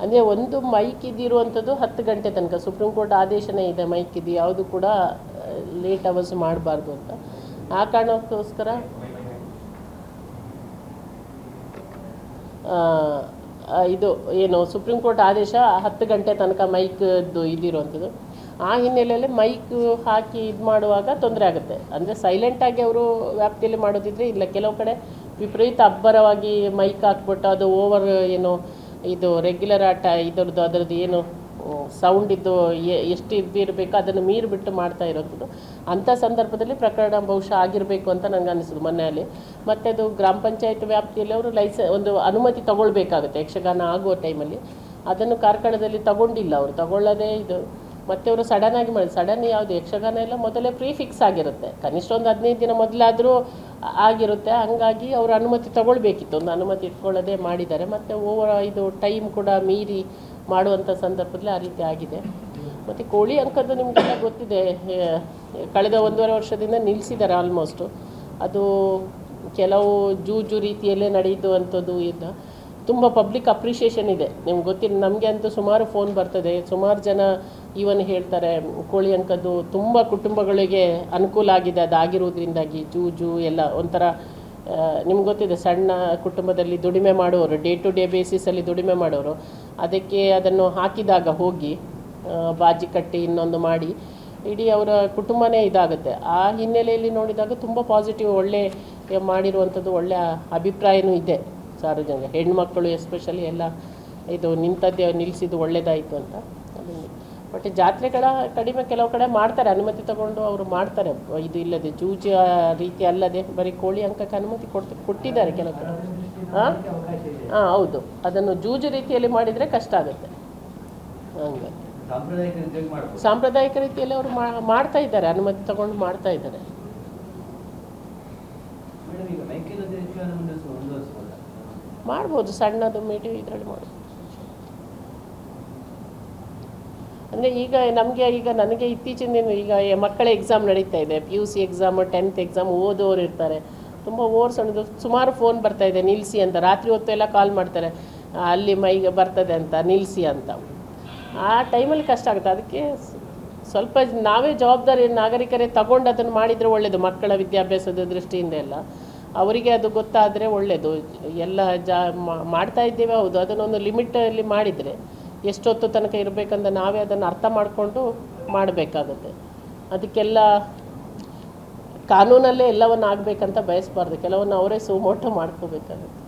ಅಂದರೆ ಒಂದು ಮೈಕ್ ಇದ್ದಿರುವಂಥದ್ದು ಹತ್ತು ಗಂಟೆ ತನಕ. ಸುಪ್ರೀಂ ಕೋರ್ಟ್ ಆದೇಶನೇ ಇದೆ ಮೈಕ್ ಇದು ಯಾವುದು ಕೂಡ ಲೇಟ್ ಅವರ್ಸ್ ಮಾಡಬಾರ್ದು ಅಂತ. ಆ ಕಾರಣಕ್ಕೋಸ್ಕರ ಇದು ಏನು ಸುಪ್ರೀಂ ಕೋರ್ಟ್ ಆದೇಶ ಹತ್ತು ಗಂಟೆ ತನಕ ಮೈಕ್ದು ಇದಿರುವಂಥದ್ದು ಆ ಹಿನ್ನೆಲೆಯಲ್ಲಿ ಮೈಕ್ ಹಾಕಿ ಇದು ಮಾಡುವಾಗ ತೊಂದರೆ ಆಗುತ್ತೆ. ಅಂದರೆ ಸೈಲೆಂಟಾಗಿ ಅವರು ವ್ಯಾಪ್ತಿಯಲ್ಲಿ ಮಾಡೋದಿದ್ರೆ ಇಲ್ಲ, ಕೆಲವು ಕಡೆ ವಿಪರೀತ ಅಬ್ಬರವಾಗಿ ಮೈಕ್ ಹಾಕ್ಬಿಟ್ಟು ಅದು ಓವರ್ ಏನು ಇದು ರೆಗ್ಯುಲರ್ ಆಟ, ಇದರದ್ದು, ಅದರದ್ದು ಏನು ಸೌಂಡ್ ಇದ್ದು ಎ- ಎಷ್ಟು ಇರಬೇಕು, ಅದನ್ನು ಮೀರಿ ಬಿಟ್ಟು ಮಾಡ್ತಾ ಇರೋದು ಅಂಥ ಸಂದರ್ಭದಲ್ಲಿ ಪ್ರಕರಣ ಬಹುಶಃ ಆಗಿರಬೇಕು ಅಂತ ನನಗೆ ಅನ್ನಿಸೋದು ಮನೆಯಲ್ಲಿ. ಮತ್ತು ಅದು ಗ್ರಾಮ ಪಂಚಾಯತ್ ವ್ಯಾಪ್ತಿಯಲ್ಲಿ ಅವರು ಲೈಸ, ಒಂದು ಅನುಮತಿ ತಗೊಳ್ಬೇಕಾಗುತ್ತೆ, ಯಕ್ಷಗಾನ ಆಗುವ ಟೈಮಲ್ಲಿ ಅದನ್ನು ಕಾರ್ಕಳದಲ್ಲಿ ತಗೊಂಡಿಲ್ಲ ಅವರು, ತಗೊಳ್ಳೋದೇ ಇದು. ಮತ್ತೆ ಅವರು ಸಡನ್ ಆಗಿ ಮಾಡಿ ಸಡನ್ ಯಾವುದು, ಯಕ್ಷಗಾನ ಎಲ್ಲ ಮೊದಲೇ ಪ್ರೀ ಫಿಕ್ಸ್ ಆಗಿರುತ್ತೆ. ಕನಿಷ್ಠ ಒಂದು ಹದಿನೈದು ದಿನ ಮೊದಲಾದರೂ ಆಗಿರುತ್ತೆ. ಹಂಗಾಗಿ ಅವರು ಅನುಮತಿ ತಗೊಳ್ಬೇಕಿತ್ತು. ಒಂದು ಅನುಮತಿ ಇಟ್ಕೊಳ್ಳೋದೇ ಮಾಡಿದ್ದಾರೆ. ಮತ್ತು ಓವರ್ ಇದು ಟೈಮ್ ಕೂಡ ಮೀರಿ ಮಾಡುವಂಥ ಸಂದರ್ಭದಲ್ಲಿ ಆ ರೀತಿ ಆಗಿದೆ. ಮತ್ತು ಕೋಳಿ ಅಂಕದ್ದು ನಿಮಗೆಲ್ಲ ಗೊತ್ತಿದೆ. ಕಳೆದ ಒಂದೂವರೆ ವರ್ಷದಿಂದ ನಿಲ್ಲಿಸಿದ್ದಾರೆ ಆಲ್ಮೋಸ್ಟು ಅದು ಕೆಲವು ಜೂಜು ರೀತಿಯಲ್ಲೇ ನಡೆಯಿತು ಅಂಥದ್ದು ಇದು. ತುಂಬ ಪಬ್ಲಿಕ್ ಅಪ್ರಿಷಿಯೇಷನ್ ಇದೆ. ನಿಮ್ಗೆ ಗೊತ್ತಿಲ್ಲ, ನಮಗೆ ಅಂತೂ ಸುಮಾರು ಫೋನ್ ಬರ್ತದೆ. ಸುಮಾರು ಜನ ಈವನ್ ಹೇಳ್ತಾರೆ, ಕೋಳಿ ಅಂಕದ್ದು ತುಂಬ ಕುಟುಂಬಗಳಿಗೆ ಅನುಕೂಲ ಆಗಿದೆ, ಅದಾಗಿರೋದ್ರಿಂದಾಗಿ ಜೂಜು ಎಲ್ಲ ಒಂಥರ ನಿಮ್ಗೆ ಗೊತ್ತಿದೆ, ಸಣ್ಣ ಕುಟುಂಬದಲ್ಲಿ ದುಡಿಮೆ ಮಾಡುವವರು ಡೇ ಟು ಡೇ ಬೇಸಿಸಲ್ಲಿ ದುಡಿಮೆ ಮಾಡೋರು, ಅದಕ್ಕೆ ಅದನ್ನು ಹಾಕಿದಾಗ ಹೋಗಿ ಬಾಜಿ ಕಟ್ಟಿ ಇನ್ನೊಂದು ಮಾಡಿ, ಇಡೀ ಅವರ ಕುಟುಂಬನೇ ಇದಾಗುತ್ತೆ. ಆ ಹಿನ್ನೆಲೆಯಲ್ಲಿ ನೋಡಿದಾಗ ತುಂಬ ಪಾಸಿಟಿವ್ ಒಳ್ಳೆ ಮಾಡಿರುವಂಥದ್ದು ಒಳ್ಳೆಯ ಅಭಿಪ್ರಾಯನೂ ಇದೆ. ಸಾರ್ವಜನಿಕ ಹೆಣ್ಮಕ್ಕಳು ಎಸ್ಪೆಷಲಿ ಎಲ್ಲ ಇದು ನಿಂತದ್ದೇ ನಿಲ್ಲಿಸಿದ್ದು ಒಳ್ಳೇದಾಯಿತು ಅಂತ. ಬಟ್ ಜಾತ್ರೆಗಳ ಕಡಿಮೆ ಕೆಲವು ಕಡೆ ಮಾಡ್ತಾರೆ. ಅನುಮತಿ ತಗೊಂಡು ಅವರು ಮಾಡ್ತಾರೆ. ಇದು ಇಲ್ಲದೆ ಜೂಜ ರೀತಿ ಅಲ್ಲದೆ ಬರೀ ಕೋಳಿ ಅಂಕಕ್ಕೆ ಅನುಮತಿ ಕೊಡ್ತ ಕೊಟ್ಟಿದ್ದಾರೆ ಕೆಲವು ಕಡೆ. ಹಾಂ ಹಾಂ ಹೌದು. ಅದನ್ನು ಜೂಜು ರೀತಿಯಲ್ಲಿ ಮಾಡಿದರೆ ಕಷ್ಟ ಆಗುತ್ತೆ. ಹಂಗೆ. ಸಾಂಪ್ರದಾಯಿಕ ರೀತಿಯಲ್ಲಿ ಅವರು ಮಾಡ್ತಾ ಇದ್ದಾರೆ. ಅನುಮತಿ ತಗೊಂಡು ಮಾಡ್ತಾ ಇದ್ದಾರೆ. ಮಾಡ್ಬೋದು, ಸಣ್ಣದು ಮೀಡಿಯಂ ಇದರಲ್ಲಿ ಮಾಡ್ಬೋದು. ಅಂದರೆ ಈಗ ನಮಗೆ, ಈಗ ನನಗೆ ಇತ್ತೀಚಿನ ದಿನ ಈಗ ಮಕ್ಕಳ ಎಕ್ಸಾಮ್ ನಡೀತಾ ಇದೆ. P U C exam tenth exam ಓದೋರು ಇರ್ತಾರೆ. ತುಂಬ ಓರ್ ಸಣ್ಣದು, ಸುಮಾರು ಫೋನ್ ಬರ್ತಾ ಇದೆ ನಿಲ್ಲಿಸಿ ಅಂತ. ರಾತ್ರಿ ಹೊತ್ತು ಎಲ್ಲ ಕಾಲ್ ಮಾಡ್ತಾರೆ. ಅಲ್ಲಿ ಮೈಗೆ ಬರ್ತದೆ ಅಂತ ನಿಲ್ಲಿಸಿ ಅಂತ. ಆ ಟೈಮಲ್ಲಿ ಕಷ್ಟ ಆಗುತ್ತೆ. ಅದಕ್ಕೆ ಸ್ವಲ್ಪ ನಾವೇ ಜವಾಬ್ದಾರಿ ನಾಗರಿಕರೇ ತಗೊಂಡು ಅದನ್ನು ಮಾಡಿದರೆ ಒಳ್ಳೆಯದು ಮಕ್ಕಳ ವಿದ್ಯಾಭ್ಯಾಸದ ದೃಷ್ಟಿಯಿಂದ ಎಲ್ಲ. ಅವರಿಗೆ ಅದು ಗೊತ್ತಾದರೆ ಒಳ್ಳೆಯದು ಎಲ್ಲ ಜಾ ಮಾಡ್ತಾ ಇದ್ದೇವೆ, ಹೌದು. ಅದನ್ನೊಂದು ಲಿಮಿಟಲ್ಲಿ ಮಾಡಿದರೆ ಎಷ್ಟೊತ್ತು ತನಕ ಇರಬೇಕಂತ ನಾವೇ ಅದನ್ನು ಅರ್ಥ ಮಾಡಿಕೊಂಡು ಮಾಡಬೇಕಾಗುತ್ತೆ. ಅದಕ್ಕೆಲ್ಲ ಕಾನೂನಲ್ಲೇ ಎಲ್ಲವನ್ನು ಆಗಬೇಕಂತ ಬಯಸಬಾರ್ದು. ಕೆಲವನ್ನ ಅವರೇ ಸುಮೋಟು ಮಾಡ್ಕೋಬೇಕಾಗುತ್ತೆ.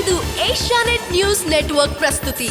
ಇದು ಏಷ್ಯಾನೆಟ್ ನ್ಯೂಸ್ ನೆಟ್ವರ್ಕ್ ಪ್ರಸ್ತುತಿ.